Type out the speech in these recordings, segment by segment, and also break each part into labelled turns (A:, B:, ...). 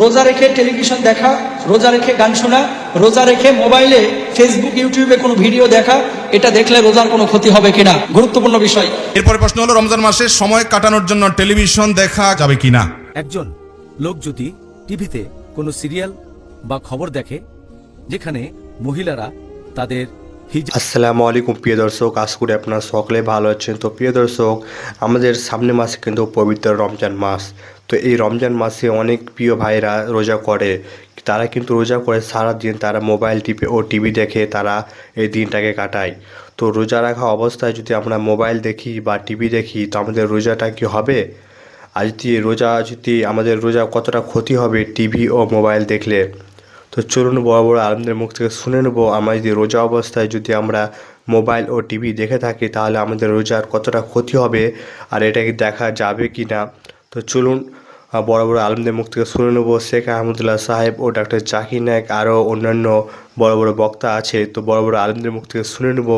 A: রোজা রেখে টেলিভিশন দেখা রোজা রেখে গান শোনা রোজা রেখে মোবাইলে ফেসবুক ইউটিউবে কোনো ভিডিও দেখা এটা দেখলে রোজার কোনো ক্ষতি হবে কিনা? গুরুত্বপূর্ণ বিষয়।
B: এরপরে প্রশ্ন হলো রমজান মাসে সময় কাটানোর জন্য টেলিভিশন দেখা যাবে কিনা?
C: একজন লোক যদি টিভিতে কোনো সিরিয়াল বা খবর দেখে যেখানে মহিলারা তাদের
D: আসসালামু আলাইকুম প্রিয় দর্শক। আশা করি আপনারা সকলে ভালো আছেন। তো প্রিয় দর্শক আমাদের সামনে মাসে কিন্তু পবিত্র রমজান মাস। তো এই রমজান মাসে অনেক প্রিয় ভাইরা রোজা করে। তারা কিন্তু রোজা করে সারা দিন তারা মোবাইল টিপে ও টিভি দেখে তারা এই দিনটাকে কাটায়। তো রোজা রাখা অবস্থায় যদি আমরা মোবাইল দেখি বা টিভি দেখি, তো আমাদের রোজাটা কি হবে? আর যদি রোজা, যদি আমাদের রোজা কতটা ক্ষতি হবে টিভি ও মোবাইল দেখলে? তো চলুন বড় বড় আলমদের মুখ থেকে শুনে নেব। আমরা যদি রোজা অবস্থায় যদি আমরা মোবাইল ও টিভি দেখে থাকি, তাহলে আমাদের রোজার কতটা ক্ষতি হবে? আর এটা কি দেখা যাবে কি না তো চলুন বড় বড় আলমদের মুখ থেকে শুনে নেব। শেখ আহমদুল্লাহ সাহেব ও ডাক্তার জাকির নায়ক আরও অন্যান্য বড় বড় বক্তা আছে। তো বড় বড় আলমদের মুখ থেকে শুনে নেব।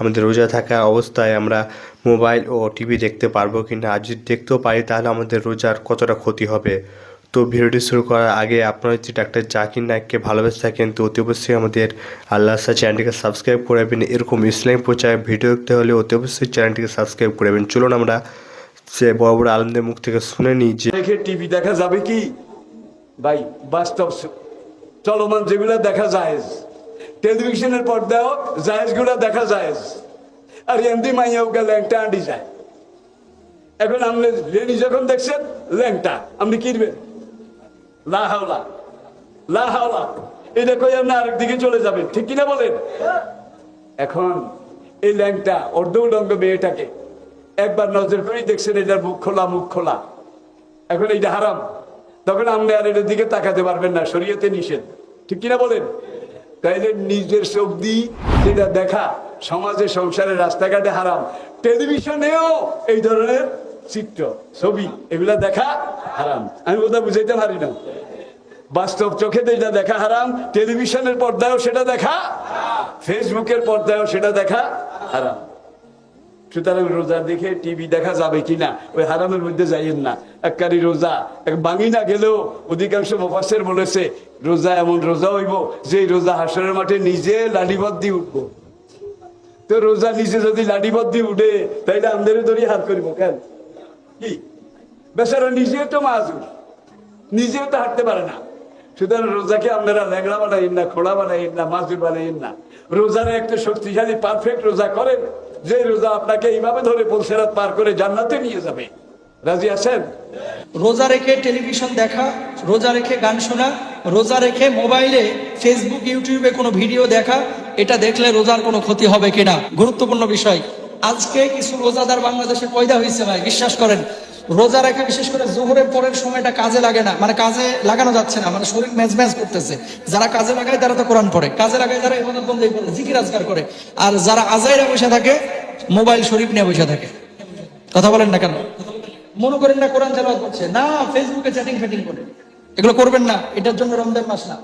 D: আমাদের রোজা থাকা অবস্থায় আমরা মোবাইল ও টিভি দেখতে পারব কি না আর যদি দেখতেও পারি, তাহলে আমাদের রোজার কতটা ক্ষতি হবে? তো ভিডিওটি শুরু করার আগে আপনারা যদি ডাক্তার জাকির নায়ককে ভালোবেসে থাকেন, তো অতি অবশ্যই আমাদের আল্লাহ চ্যানেলটিকে সাবস্ক্রাইব করে এরকম ইসলাম প্রচার ভিডিও দেখতে হলে অতি অবশ্যই চ্যানেলটিকে সাবস্ক্রাইব করে চলুন আমরা সে বড় বড় আলমদের মুখ থেকে শুনে নিই যে
E: দেখে টিভি দেখা যাবে কি? ভাই বাস্তব চলমান যেগুলো দেখা যায় টেলিভিশনের পর্দাও জায়েজগুলো দেখা যায় আর এমনি মাইয়াও গেলে ল্যাংটা আঁটি যায়। এখন আপনি রেডি যখন দেখছেন, ল্যাংটা। আপনি কিনবেন লা হাওলা। লা হাওলা। এটা কই আপনি আরেক চলে যাবেন ঠিক কিনা বলেন? এখন এই ল্যাংটা অর্ধ উলঙ্গ মেয়েটাকে একবার নজর করেই দেখছেন এটার মুখ খোলা মুখ খোলা। এখন এইটা হারাম। তখন আপনি আর এটার দিকে তাকাতে পারবেন না, শরীয়তে নিষেধ। ঠিক কিনা বলেন? তাইলে নিজের দিয়ে যেটা দেখা সমাজে সংসারে রাস্তাঘাটে হারাম। টেলিভিশনেও এই ধরনের চিত্র, ছবি, এগুলা দেখা হারাম। আমি বোধহয় বুঝাইতে পারি না। বাস্তব চোখে যেটা দেখা হারাম, টেলিভিশনের পর্দায়ও সেটা দেখা, ফেসবুকের পর্দায়ও সেটা দেখা হারাম। সুতরাং রোজা দেখে টিভি দেখা যাবে কিনা ওই হারামের মধ্যে যাইয়েন না। এককারি রোজা, এক বাঙি না গেলেও অধিকাংশ মুফাসের বলেছে, রোজা এমন রোজা হইব যে রোজা হাসরের মাঠে নিজে লাডিবদ দিয়ে উঠবো। তো রোজা নিজে যদি লাডিবদ দিয়ে উঠে, তাইলে আমাদের ধরি হাত করিব কেন? কি? বেচারা নিজেও তো মাজুর, নিজেও তো হাঁটতে পারে না। সুতরাং রোজাকে আপনারা ল্যাংড়া বানাইন না, খোড়া বানাইন না, মাজুর বানাইন না। রোজারে একটা শক্তিশালী পারফেক্ট রোজা করেন। যে রোজা আপনাকে এইভাবে ধরে পলসেরাত পার করে জান্নাতে নিয়ে যাবে। রাজি আছেন?
A: রোজা রেখে টেলিভিশন দেখা, রোজা রেখে গান শোনা, রোজা রেখে মোবাইলে ফেসবুক ইউটিউবে কোনো ভিডিও দেখা, এটা দেখলে রোজার কোনো ক্ষতি হবে কিনা? গুরুত্বপূর্ণ বিষয়। আজকে কিছু রোজাদার বাংলাদেশে পয়দা হয়েছে ভাই, বিশ্বাস করেন। রোজা রেখা, বিশেষ করে জোহরের পরের সময়টা কাজে লাগে না। মানে কাজে লাগানো যাচ্ছে না মানে শরীর ম্যাচ ম্যাচ করতেছে। যারা কাজে লাগায়, তারা তো কোরআন পড়ে। কাজে লাগায় যারা এবাদত বন্ধ করে, জিকির আজগার করে। আর যারা আজাইরা বসে থাকে, মোবাইল শরীফ নিয়ে বসে থাকে। কথা বলেন না কেন? মনে করেন না কোরআন তেলাওয়াত করছে। না ফেসবুকে চ্যাটিং ফ্যাটিং করে। এগুলো করবেন না। এটার জন্য রমজান মাস না।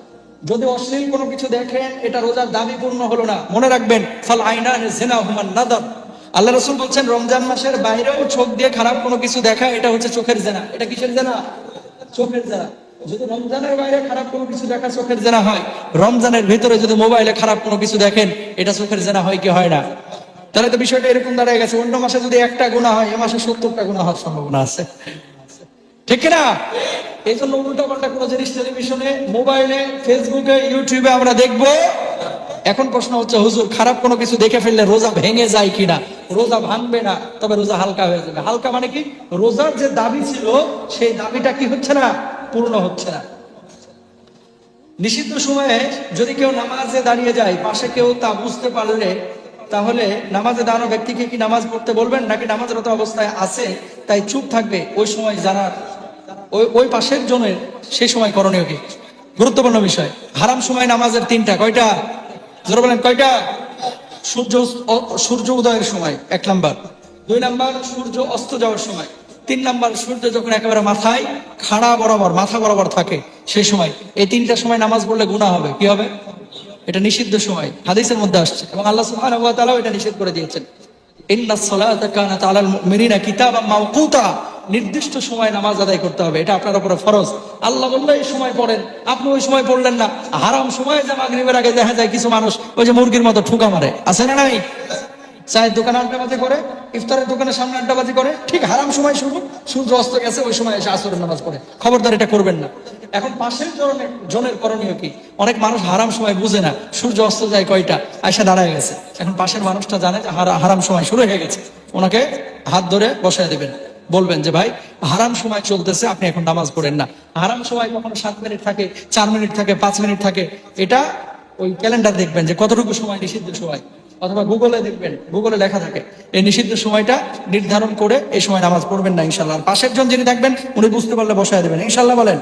A: যদি অশ্লীল কোনো কিছু দেখেন, এটা রোজার দাবি পূর্ণ হলো না। মনে রাখবেন, ফাল আইনা জেনা হুমান নাদার আল্লাহ রসুল বলছেন, রমজান মাসের বাইরেও চোখ দিয়ে খারাপ কোনো কিছু দেখা, এটা হচ্ছে চোখের জেনা। এটা কিসের জেনা? চোখের জেনা। যদি রমজানের বাইরে খারাপ কোনো কিছু দেখা, চোখের জেনা হয়, রমজানের ভিতরে যদি মোবাইলে খারাপ কোনো কিছু দেখেন, এটা চোখের জেনা হয় কি হয় না? তাহলে তো বিষয়টা এরকম দাঁড়ায় গেছে। অন্য মাসে যদি একটা গুণা হয়, এ মাসে সত্তরটা গুণা হওয়ার সম্ভাবনা আছে। ঠিক না এই জন্য উল্টো পাল্টা কোনো জিনিস টেলিভিশনে, মোবাইলে, ফেসবুকে, ইউটিউবে আমরা দেখব এখন প্রশ্ন হচ্ছে, হুজুর, খারাপ কোনো কিছু দেখে ফেললে রোজা ভেঙে যায় কিনা? রোজা ভাঙবে না, তবে রোজা হালকা হয়ে যাবে। হালকা মানে কি? রোজার যে দাবি ছিল, সেই দাবিটা কি হচ্ছে না? পূর্ণ হচ্ছে না। নিষিদ্ধ সময়ে যদি কেউ নামাজে দাঁড়িয়ে যায়, পাশে কেউ তা বুঝতে পারলে, তাহলে নামাজে দাঁড়ানো ব্যক্তিকে কি নামাজ পড়তে বলবেন? নাকি নামাজরত অবস্থায় আছে, তাই চুপ থাকবে? ওই সময় জানার ওই ওই পাশের জনের সেই সময় করণীয় কি? গুরুত্বপূর্ণ বিষয়। হারাম সময় নামাজের তিনটা, কয়টা? জোরে বলেন, কয়টা? সূর্য সূর্য উদয়ের সময়, এক নাম্বার। দুই নাম্বার, সূর্য অস্ত যাওয়ার সময়। তিন নাম্বার, সূর্য যখন একেবারে মাথায় খাড়া বরাবর, মাথা বরাবর থাকে, সেই সময়। এই তিনটা সময় নামাজ পড়লে গুণা হবে, কি হবে? এটা নিষিদ্ধ সময়, হাদিসের মধ্যে আসছে। এবং আল্লাহ তাআলাও এটা নিষেধ করে দিয়েছেন। সালাতা কানাত আলাল মুমিনিনা কিতাবাম মাওকুতা। নির্দিষ্ট সময় নামাজ আদায় করতে হবে, এটা আপনার উপরে ফরজ। আল্লাহ বলল, এই সময় পড়েন। আপনি ওই সময় পড়লেন না। হারাম সময়ে যে মাগরিবের আগে দেখা যায় কিছু মানুষ ওই যে মুরগির মতো ঠুকা মারে। আছে না নাই? চায়ের দোকানে আড্ডাবাজি করে, ইফতারের দোকানের সামনে আড্ডাবাজি করে, ঠিক হারাম সময় শুরু। সূর্য অস্ত গেছে, ওই সময় এসে আসরের নামাজ পড়ে। খবরদার এটা করবেন না। এখন পাশের জনের জনের করণীয় কি? অনেক মানুষ হারাম সময় বুঝে না, সূর্য অস্ত যায় কয়টা? আয়সা দাঁড়ায় গেছে। এখন পাশের মানুষটা জানে যে হারা- হারাম সময় শুরু হয়ে গেছে। ওনাকে হাত ধরে বসায় দেবেন। বলবেন যে, ভাই, হারাম সময় চলতেছে, আপনি এখন নামাজ পড়েন না। হারাম সময় কখনো সাত মিনিট থাকে, চার মিনিট থাকে, পাঁচ মিনিট থাকে। এটা ওই ক্যালেন্ডার দেখবেন যে, কতটুকু সময় নিষিদ্ধ সময়। অথবা গুগলে দেখবেন, গুগলে লেখা থাকে, এই নিষিদ্ধ সময়টা নির্ধারণ করে এই সময় নামাজ পড়বেন না ইনশাল্লাহ পাশের জন যিনি থাকবেন, উনি বুঝতে পারলে বসায় দেবেন। ইনশাল্লাহ বলেন।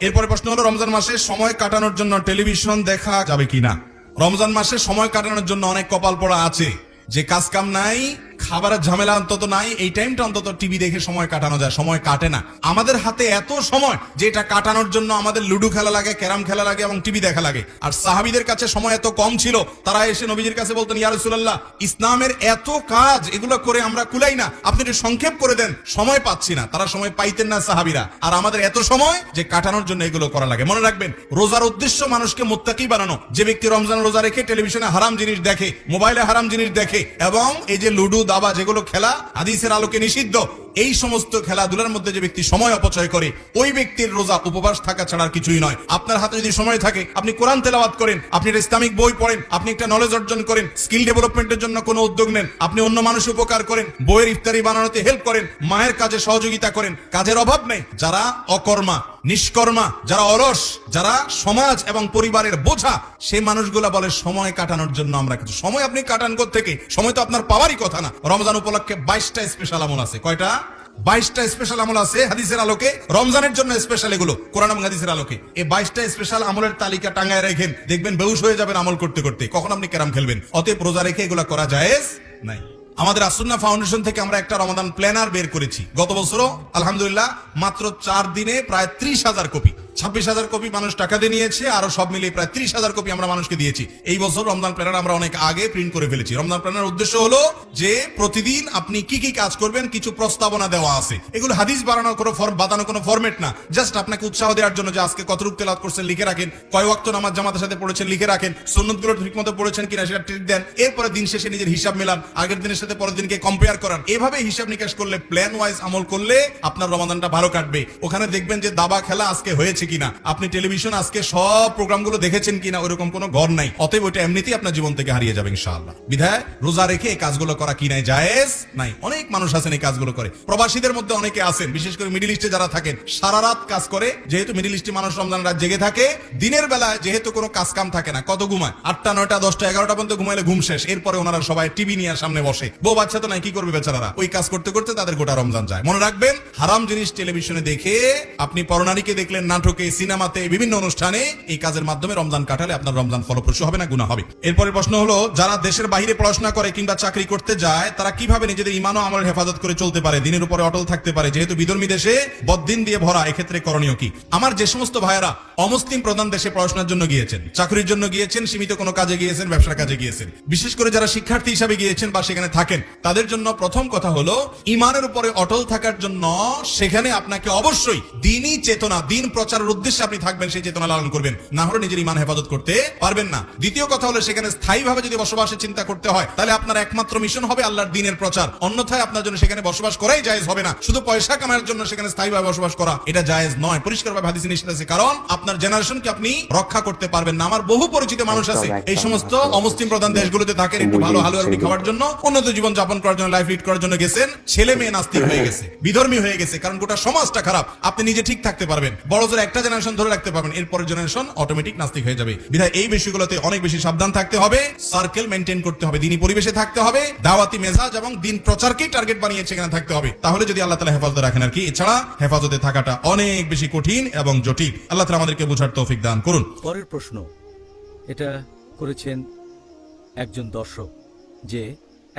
B: এরপরে প্রশ্ন হলো, রমজান মাসে সময় কাটানোর জন্য টেলিভিশন দেখা যাবে কিনা? রমজান মাসে সময় কাটানোর জন্য অনেক কপাল পড়া আছে। যে কাজ কাম নাই খাবারের ঝামেলা অন্তত নাই, এই টাইমটা অন্তত টিভি দেখে সময় কাটানো যায়, সময় কাটে না। আমাদের হাতে এত সময় যে এটা কাটানোর জন্য আমাদের লুডো খেলা লাগে, ক্যারাম খেলা লাগে এবং টিভি দেখা লাগে। আর সাহাবিদের কাছে সময় এত কম ছিল, তারা এসে নবীজির কাছে বলতেন, ইয়া রাসূলুল্লাহ, ইসলামের এত কাজ, এগুলো করে আমরা কুলাই না। আপনি একটু সংক্ষেপ করে দেন, সময় পাচ্ছি না। তারা সময় পাইতেন না সাহাবিরা। আর আমাদের এত সময় যে কাটানোর জন্য এগুলো করা লাগে। মনে রাখবেন, রোজার উদ্দেশ্য মানুষকে মোত্তাকি বানানো। যে ব্যক্তি রমজান রোজা রেখে টেলিভিশনে হারাম জিনিস দেখে, মোবাইলে হারাম জিনিস দেখে, এবং এই যে লুডু দাবা যেগুলো খেলা হাদিসের আলোকে নিষিদ্ধ। এই সমস্ত খেলাধুলার মধ্যে যে ব্যক্তি সময় অপচয় করে, ওই ব্যক্তির রোজা উপবাস থাকা ছাড়া আর কিছুই নয়। আপনার হাতে যদি সময় থাকে, আপনি কোরআন তেলাওয়াত করেন, আপনি একটা ইসলামিক বই পড়েন, আপনি একটা নলেজ অর্জন করেন স্কিল ডেভেলপমেন্টের জন্য কোনো উদ্যোগ নেন, আপনি অন্য মানুষ উপকার করেন, বইয়ের ইফতারি বানানোতে হেল্প করেন, মায়ের কাজে সহযোগিতা করেন, কাজের অভাব নেই। যারা অকর্মা, নিষ্কর্মা, যারা অলস, যারা সমাজ এবং পরিবারের বোঝা সেই মানুষগুলা বলে সময় কাটানোর জন্য আমরা কিছু সময় আপনি কাটান থেকে সময় তো আপনার পাওয়ারই কথা না। রমজান উপলক্ষে বাইশটা স্পেশাল আমল আছে। কয়টা? বাইশটা স্পেশাল আমল আছে হাদিসের আলোকে। রমজানের জন্য স্পেশাল এগুলো, কোরআন এবং হাদিসের আলোকে। এই বাইশটা স্পেশাল আমলের তালিকা টাঙ্গায় রেখেন। দেখবেন বেউস হয়ে যাবেন আমল করতে করতে। কখন আপনি ক্যারাম খেলবেন? অতএব রোজা রেখে এগুলো করা জায়েজ নাই। আমাদের আসুন্না ফাউন্ডেশন থেকে আমরা একটা রমাদান প্ল্যানার বের করেছি। গত বছরও, আলহামদুলিল্লাহ, মাত্র চার দিনে প্রায় ত্রিশ হাজার কপি। ছাব্বিশ হাজার কপি মানুষ টাকা দিয়ে নিয়েছে, আরও সব মিলিয়ে প্রায় ত্রিশ হাজার কপি আমরা মানুষকে দিয়েছি। এই বছর রমজান প্ল্যানার আমরা অনেক আগে প্রিন্ট করে ফেলেছি। রমজান প্ল্যানার উদ্দেশ্য হলো যে প্রতিদিন আপনি কি কি কাজ করবেন, কিছু প্রস্তাবনা দেওয়া আছে। এগুলো হাদিস বাড়ানোর কোনো ফর্ম বাঁধানো কোনো ফরম্যাট না। জাস্ট আপনাকে উৎসাহ দেওয়ার জন্য যে আজকে কত রূপ তেলাত করছেন, লিখে রাখেন। কয় ওয়াক্ত নামাজ জামাতের সাথে পড়েছেন, লিখে রাখেন। সুন্নতগুলো ঠিক মতো পড়েছেন কিনা সেটা ট্রিট দেন। এরপরে দিন শেষে নিজের হিসাব মেলান। আগের দিনের সাথে পরের দিনকে কম্পেয়ার করান। এভাবে হিসাব নিকাশ করলে প্ল্যান ওয়াইজ আমল করলে আপনার রমাদানটা ভালো কাটবে। ওখানে দেখবেন যে দাবা খেলা আজকে হয়েছে। কিনা? আপনি টেলিভিশন আজকে সব প্রোগ্রামগুলো দেখেছেন কিনা? ওইরকম কোনো ঘর নাই। অতএব ওইটা এমনিতেই আপনার জীবন থেকে হারিয়ে যাবে ইনশাআল্লাহ। বিধায় রোজা রেখে এই কাজগুলো করা কি নাই? জায়েজ নাই। অনেক মানুষ আছেন এই কাজগুলো করে। প্রবাসীদের মধ্যে অনেকে আছেন, বিশেষ করে মিডিল ইস্টে যারা থাকেন, সারা রাত কাজ করে। যেহেতু মিডিল ইস্টে মানুষ রমজান রাত জেগে থাকে, দিনের বেলায় যেহেতু কোনো কাজ কাম থাকে না, কত ঘুমায়? আটটা, নয়টা, দশটা, এগারোটা পর্যন্ত ঘুমাইলে ঘুম শেষ। এরপরে ওনারা সবাই টিভি নিয়ে সামনে বসে। বউ বাচ্চা তো নাই, কি করবে বেচারারা? ওই কাজ করতে করতে তাদের গোটা রমজান যায়। মনে রাখবেন, হারাম জিনিস টেলিভিশনে দেখে আপনি পরনারীকে দেখলেন, নাটকে সিনেমাতে বিভিন্ন অনুষ্ঠানে এই কাজের মাধ্যমে রমজান কাটালে আপনার রমজান ফলপ্রসূ হবে না গুণা হবে। এরপরে প্রশ্ন হলো, যারা দেশের বাইরে পড়াশোনা করে কিংবা চাকরি করতে যায়, তারা কীভাবে নিজেদের ইমান ও আমলের হেফাজত করে চলতে পারে? দিনের উপরে অটল থাকতে পারে। যেহেতু বিধর্মী দেশে বদ্দিন দিয়ে ভরা, এক্ষেত্রে করণীয় কি? আমার যে সমস্ত ভাইয়েরা অমুসলিম প্রধান দেশে পড়াশোনার জন্য গিয়েছেন, চাকরির জন্য গিয়েছেন, সীমিত কোনো কাজে গিয়েছেন, ব্যবসার কাজে গিয়েছেন, বিশেষ করে যারা শিক্ষার্থী হিসাবে গিয়েছেন বা সেখানে থাকেন, তাদের জন্য প্রথম কথা হলো ইমানের উপরে অটল থাকার জন্য সেখানে আপনাকে অবশ্যই দিনই চেতনা, দিন প্রচারের উদ্দেশ্যে আপনি থাকবেন সেই চেতনা লালন করবেন। না হলে নিজের ইমান হেফাজত করতে পারবেন না। দ্বিতীয় কথা হলো সেখানে স্থায়ীভাবে যদি বসবাসের চিন্তা করতে হয় তাহলে আপনার একমাত্র মিশন হবে আল্লাহর দিনের প্রচার। অন্যথায় আপনার জন্য সেখানে বসবাস করাই জায়েজ হবে না। শুধু পয়সা কামানোর জন্য সেখানে স্থায়ীভাবে বসবাস করা এটা জায়েজ নয়। পরিষ্কারভাবে হাদিসে নিষেধ আছে কারণ আপনার জেনারেশনকে আপনি রক্ষা করতে পারবেন না। আমার বহু পরিচিত মানুষ আছে এই সমস্ত অমুসলিম প্রধান দেশগুলোতে থাকেন একটু ভালো হালুয়া রুটি খাওয়ার জন্য উন্নত জীবন যাপন করার জন্য লাইফ লিড করার জন্য গেছেন ছেলে মেয়ে নাস্তিক হয়ে গেছে বিধর্মী হয়ে গেছে কারণ গোটা সমাজটা খারাপ। আপনি নিজে ঠিক থাকতে পারবেন। বড় জোর একটা জেনারেশন ধরে রাখতে পারবেন, এরপরের জেনারেশন অটোমেটিক নাস্তিক হয়ে যাবে। বিধায় এই বিষয়গুলোতে অনেক বেশি সাবধান থাকতে হবে সার্কেল মেনটেন করতে হবে, দিনী পরিবেশে থাকতে হবে, দাওয়াতি মেজাজ এবং দিন প্রচারকেই টার্গেট বানিয়ে সেখানে থাকতে হবে। তাহলে যদি আল্লাহ তালা হেফাজতে রাখেন আর কি, এছাড়া হেফাজতে থাকাটা অনেক বেশি কঠিন এবং জটিল। আল্লাহ তালা আমাদেরকে বোঝার তৌফিক দান করুন।
C: পরের প্রশ্ন, এটা করেছেন একজন দর্শক, যে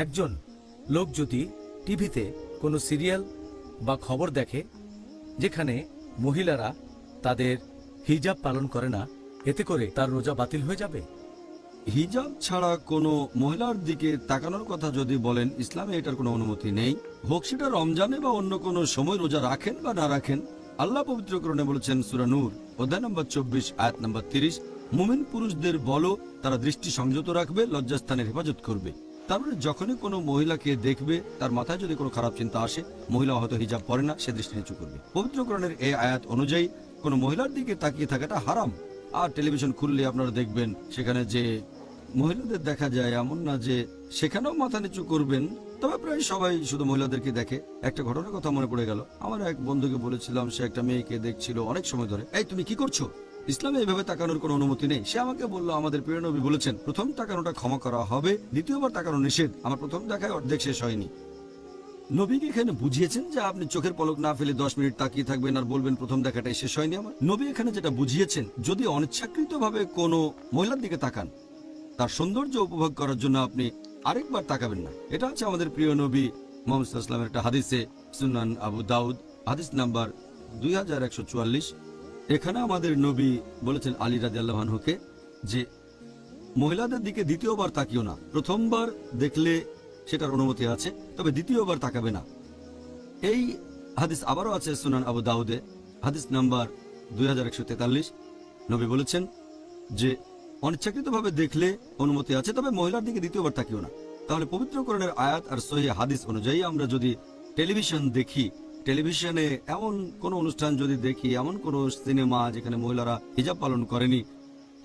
C: একজন লোক যদি টিভিতে কোনো সিরিয়াল বা খবর দেখে, যেখানে মহিলারা তাদের হিজাব পালন করে না, এতে করে তার রোজা বাতিল হয়ে যাবে?
F: হিজাব ছাড়া কোনো মহিলার দিকে তাকানোর কথা যদি বলেন, ইসলামে এটার কোনো অনুমতি নেই। হোক সেটা রমজানে বা অন্য কোনো সময় রোজা রাখেন বা না রাখেন, আল্লাহ পবিত্রকরণে বলেছেন সুরা নূর, অধ্যায় নম্বর চব্বিশ, আয়াত নম্বর তিরিশ, মুমিন পুরুষদের বলো, তারা দৃষ্টি সংযত রাখবে, লজ্জাস্থানের হেফাজত করবে। তারপরে যখনই কোনো মহিলাকে দেখবে, তার মাথায় যদি কোনো খারাপ চিন্তা আসে মহিলা হয়তো হিজাব পরে না, সে দৃষ্টি নিচু করবে। পবিত্রকরণের এই আয়াত অনুযায়ী কোনো মহিলার দিকে তাকিয়ে থাকাটা হারাম। আর টেলিভিশন খুললে আপনারা দেখবেন, সেখানে যে মহিলাদের দেখা যায় এমন না যে সেখানেও মাথা নিচু করবেন, তবে প্রায় সবাই শুধু মহিলাদেরকে দেখে। একটা ঘটনার কথা মনে পড়ে গেল। আমার এক বন্ধুকে বলেছিলাম, সে একটা মেয়েকে দেখছিল অনেক সময় ধরে। এই, তুমি কি করছ? ইসলামে এইভাবে তাকানোর কোনো অনুমতি নেই। সে আমাকে বলল, আমাদের প্রিয় নবী বলেছেন, প্রথম তাকানোটা ক্ষমা করা হবে, দ্বিতীয়বার তাকানো নিষেধ। আমার প্রথম দেখায় অর্ধেক শেষ হয়নি। নবীকে এখানে বুঝিয়েছেন যে আপনি চোখের পলক না ফেলে দশ মিনিট তাকিয়ে থাকবেন আর বলবেন, প্রথম দেখাটাই শেষ হয়নি আমার। নবী এখানে যেটা বুঝিয়েছেন, যদি অনিচ্ছাকৃত ভাবে কোনো মহিলার দিকে তাকান, তার সৌন্দর্য উপভোগ করার জন্য আপনি আরেকবার তাকাবেন না। এটা হচ্ছে আমাদের প্রিয় নবী মোহাম্মদ একটা হাদিসে, সুনান আবু দাউদ, হাদিস নাম্বার দুই হাজার একশো চুয়াল্লিশ। এখানে আমাদের নবী বলেছেন আলী রাজি আল্লাহানহুকে যে, মহিলাদের দিকে দ্বিতীয়বার তাকিও না। প্রথমবার দেখলে সেটার অনুমতি আছে, তবে দ্বিতীয়বার তাকাবে না। এই হাদিস আবারও আছে সুনান আবু দাউদে, হাদিস নাম্বার দুই হাজার একশো তেতাল্লিশ। নবী বলেছেন যে, অনিচ্ছাকৃতভাবে দেখলে অনুমতি আছে, তবে মহিলার দিকে দ্বিতীয়বার তাকিও না। তাহলে পবিত্রকরণের আয়াত আর সহি হাদিস অনুযায়ী আমরা যদি টেলিভিশন দেখি, টেলিভিশনে এমন কোন অনুষ্ঠান যদি দেখি, এমন কোন সিনেমা যেখানে মহিলারা হিজাব পালন করেনি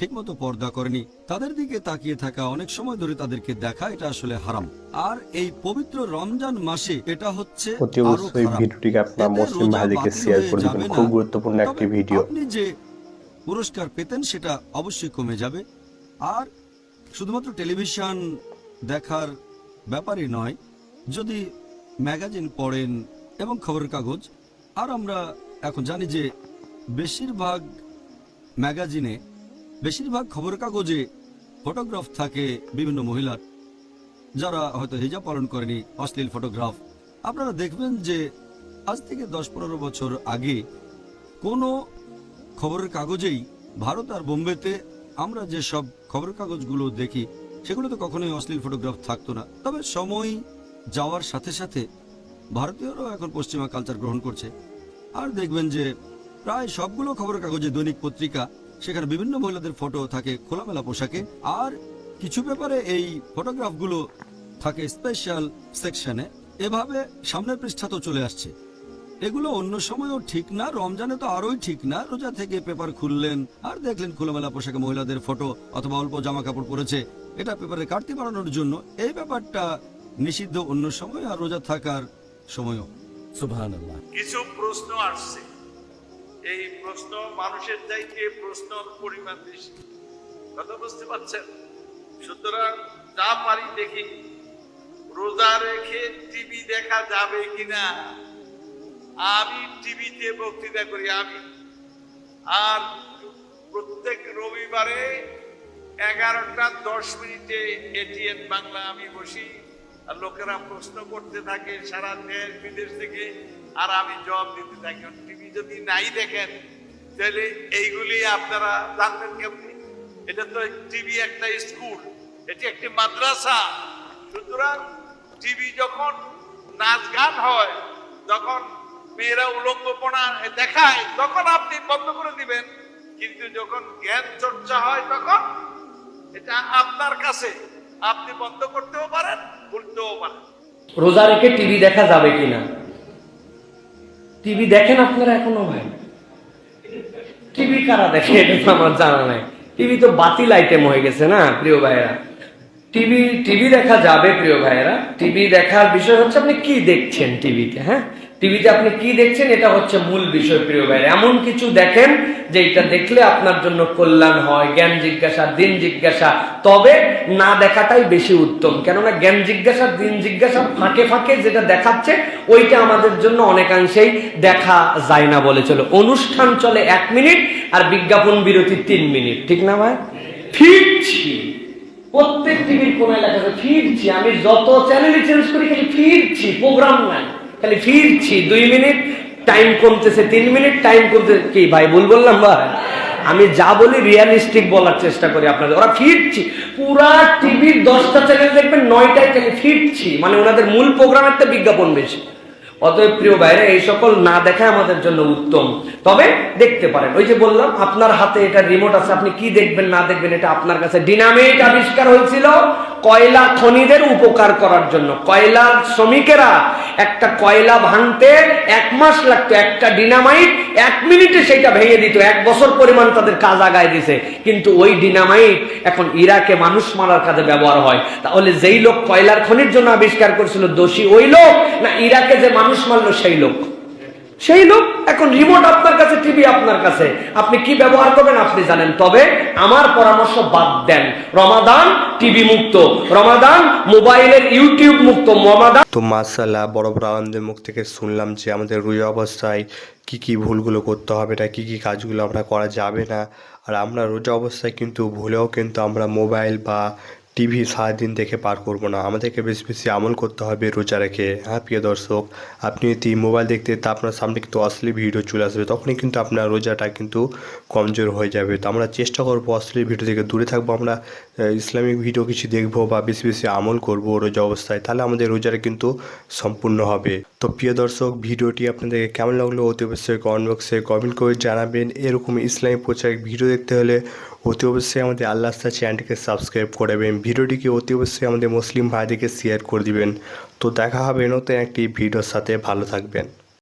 F: ঠিকমতো পর্দা করেনি। তাদের দিকে তাকিয়ে থাকা অনেক সময় ধরে তাদেরকে দেখা এটা আসলে হারাম। আর এই পবিত্র রমজান মাসে এটা হচ্ছে
D: অতি অবশ্যই ভিডিওটিকে আপনার মুসলিম ভাইদেরকে শেয়ার করে
F: যাবে
D: খুব গুরুত্বপূর্ণ একটি ভিডিও।
F: আপনি যে পুরস্কার পেতেন সেটা অবশ্যই কমে যাবে। আর শুধুমাত্র টেলিভিশন দেখার ব্যাপারই নয় যদি ম্যাগাজিন পড়েন এবং খবরের কাগজ আর আমরা এখন জানি যে বেশিরভাগ ম্যাগাজিনে বেশিরভাগ খবরের কাগজে ফটোগ্রাফ থাকে বিভিন্ন মহিলার। যারা হয়তো হিজাব পালন করেনি, অশ্লীল ফটোগ্রাফ। আপনারা দেখবেন যে আজ থেকে দশ পনেরো বছর আগে কোনো খবরের কাগজেই ভারত আর বোম্বেতে আমরা যে সব খবরের কাগজগুলো দেখি, সেগুলোতে কখনোই অশ্লীল ফটোগ্রাফ থাকতো না। তবে সময় যাওয়ার সাথে সাথে ভারতীয়রাও এখন পশ্চিমা কালচার গ্রহণ করছে। আর দেখবেন যে প্রায় সবগুলো খবরের কাগজে দৈনিক পত্রিকা সেখানে বিভিন্ন মহিলাদের ফটো থাকে খোলামেলা পোশাকে। আর কিছু ব্যাপারে এই ফটোগ্রাফগুলো থাকে স্পেশাল সেকশনে এভাবে সামনের পৃষ্ঠা তো চলে আসছে। এগুলো অন্য সময়ও ঠিক না রমজানে তো আরোই ঠিক না। রোজা থেকে পেপার খুললেন আর দেখলেন খোলামেলা পোশাকে মহিলাদের ফটো অথবা অল্প জামা কাপড় পরেছে। এটা পেপারে কাটতি বাড়ানোর জন্য এই ব্যাপারটা নিষিদ্ধ অন্য সময় আর রোজা থাকার সময়ও।
G: কিছু প্রশ্ন আসছে। এই প্রশ্ন মানুষের চাইতে প্রশ্নর পরিমাণ বেশি। কথা বুঝতে পারছেন? সুতরাং যা পারি দেখি। রোজা রেখে টিভি দেখা যাবে কিনা? আমি টিভিতে বক্তৃতা করি, আমি। আর প্রত্যেক রবিবারে এগারোটা দশ মিনিটে এটিএন বাংলা আমি বসি। আর লোকেরা প্রশ্ন করতে থাকে, সারা দেশ, বিদেশ থেকে, আর আমি জবাব দিতে থাকি। টিভি যদি নাই দেখেন, তাহলে এইগুলি আপনারা জানবেন কেমনি? এটা তো টিভি একটা স্কুল, এটি একটি মাদ্রাসা। সুতরাং টিভি যখন নাচ গান হয় যখন মেয়েরা উলঙ্গপনা দেখায়, তখন আপনি বন্ধ করে দিবেন। কিন্তু যখন জ্ঞান চর্চা হয়, তখন এটা আপনার কাছে। আপনি বন্ধ করতেও পারেন বলতেও পারেন।
H: রোজা রেখে টিভি দেখা যাবে কিনা? টিভি দেখেন আপনারা এখনও ভাই? টিভি কারা দেখে আমার জানা নাই। টিভি তো বাতিল আইটেম হয়ে গেছে না, প্রিয় ভাইয়েরা? টিভি টিভি দেখা যাবে, প্রিয় ভাইয়েরা। টিভি দেখার বিষয় হচ্ছে আপনি কি দেখছেন টিভিতে হ্যাঁ? টিভিতে আপনি কি দেখছেন, এটা হচ্ছে মূল বিষয়, প্রিয় ভাইয়েরা এমন কিছু দেখেন যে এটা দেখলে আপনার জন্য কল্যাণ হয়, জ্ঞান জিজ্ঞাসা, দিন জিজ্ঞাসা। তবে না দেখাটাই বেশি উত্তম। কেননা জ্ঞান জিজ্ঞাসা, দিন জিজ্ঞাসা ফাঁকে ফাঁকে যেটা দেখাচ্ছে, ওইটা আমাদের জন্য অনেকাংশেই দেখা যায় না বলে চলো। অনুষ্ঠান চলে এক মিনিট আর বিজ্ঞাপন বিরতি তিন মিনিট। ঠিক না ভাই? ফিরছি। প্রত্যেক টিভির কোনায় লেখা আছে, ফিরছি। আমি যত চ্যানেলই চেঞ্জ করি, খালি ফিরছি। প্রোগ্রাম নাই। খালি ফিরছি দুই মিনিট টাইম কমতেছে, তিন মিনিট টাইম কমতে কি ভাই, ভুল বললাম ভাই? আমি যা বলি রিয়ালিস্টিক বলার চেষ্টা করি আপনাদের। ওরা ফিরছি। পুরা টিভির দশটা চ্যানেল দেখবেন, নয়টায় চ্যানেল ফিরছি। মানে ওনাদের মূল প্রোগ্রামের তো বিজ্ঞাপন বেশি। অতএব প্রিয় বাইরে এই সকল না দেখা আমাদের জন্য উত্তম। তবে দেখতে পারেন, ওই যে বললাম, আপনার হাতে এটা রিমোট আছে, আপনি কি দেখবেন, না দেখবেন, এটা আপনার কাছে ডিনামিট আবিষ্কার হয়েছিল কয়লা খনিদের উপকার করার জন্য। কয়লা শ্রমিকেরা একটা কয়লা ভাঙতে এক মাস লাগতো, একটা ডিনামাইট এক মিনিটে সেটা ভেঙে দিত। এক বছর পরিমাণ তাদের কাজ আগায় দিছে। কিন্তু ওই ডিনামাইট এখন ইরাকে মানুষ মারার কাজে ব্যবহার হয়। তাহলে যেই লোক কয়লার খনির জন্য আবিষ্কার করেছিল, দোষী ওই লোক? না, ইরাকে যে মানুষ মারলো সেই লোক? সেই লোক এখন রিমোট আপনার কাছে টিভি আপনার কাছে। আপনি কি ব্যবহার করবেন আপনি জানেন। তবে আমার পরামর্শ বাদ দেন। রমাদান টিভি মুক্ত। রমাদান মোবাইলের ইউটিউব মুক্ত। রমাদান
D: তো মার্শাল্লাহ বড় বড় আনন্দের মুখ থেকে শুনলাম যে আমাদের রোজা অবস্থায় কি কি ভুলগুলো করতে হবে না কি কি কাজগুলো আমরা করা যাবে না। আর আমরা রোজা অবস্থায় কিন্তু ভুলেও কিন্তু আমরা মোবাইল বা টিভি সারাদিন দেখে পার করব না। আমাদেরকে বেশি বেশি আমল করতে হবে রোজা রেখে হ্যাঁ প্রিয় দর্শক? আপনি যদি মোবাইল দেখতে, তা আপনার সামনে কিন্তু অশ্লীল ভিডিও চলে আসবে। তখনই কিন্তু আপনার রোজাটা কিন্তু কমজোর হয়ে যাবে। তো আমরা চেষ্টা করব অশ্লীল ভিডিও থেকে দূরে থাকব। আমরা ইসলামিক ভিডিও কিছু দেখব বা বেশি বেশি আমল করব রোজা অবস্থায়। তাহলে আমাদের রোজাটা কিন্তু সম্পূর্ণ হবে। তো প্রিয় দর্শক, ভিডিওটি আপনাদের কেমন লাগল অতি অবশ্যই কমেন্ট বক্সে কমেন্ট করে জানাবেন। এরকম ইসলামী প্রচার ভিডিও দেখতে হলে অতি অবশ্যই আমাদের আল্লাহ আস্তা চ্যানেলটিকে সাবস্ক্রাইব করবেন ভিডিওটিকে অতি অবশ্যই আমাদের মুসলিম ভাইদেরকে শেয়ার করে দিবেন। তো দেখা হবে নতুন একটি ভিডিওর সাথে। ভালো থাকবেন।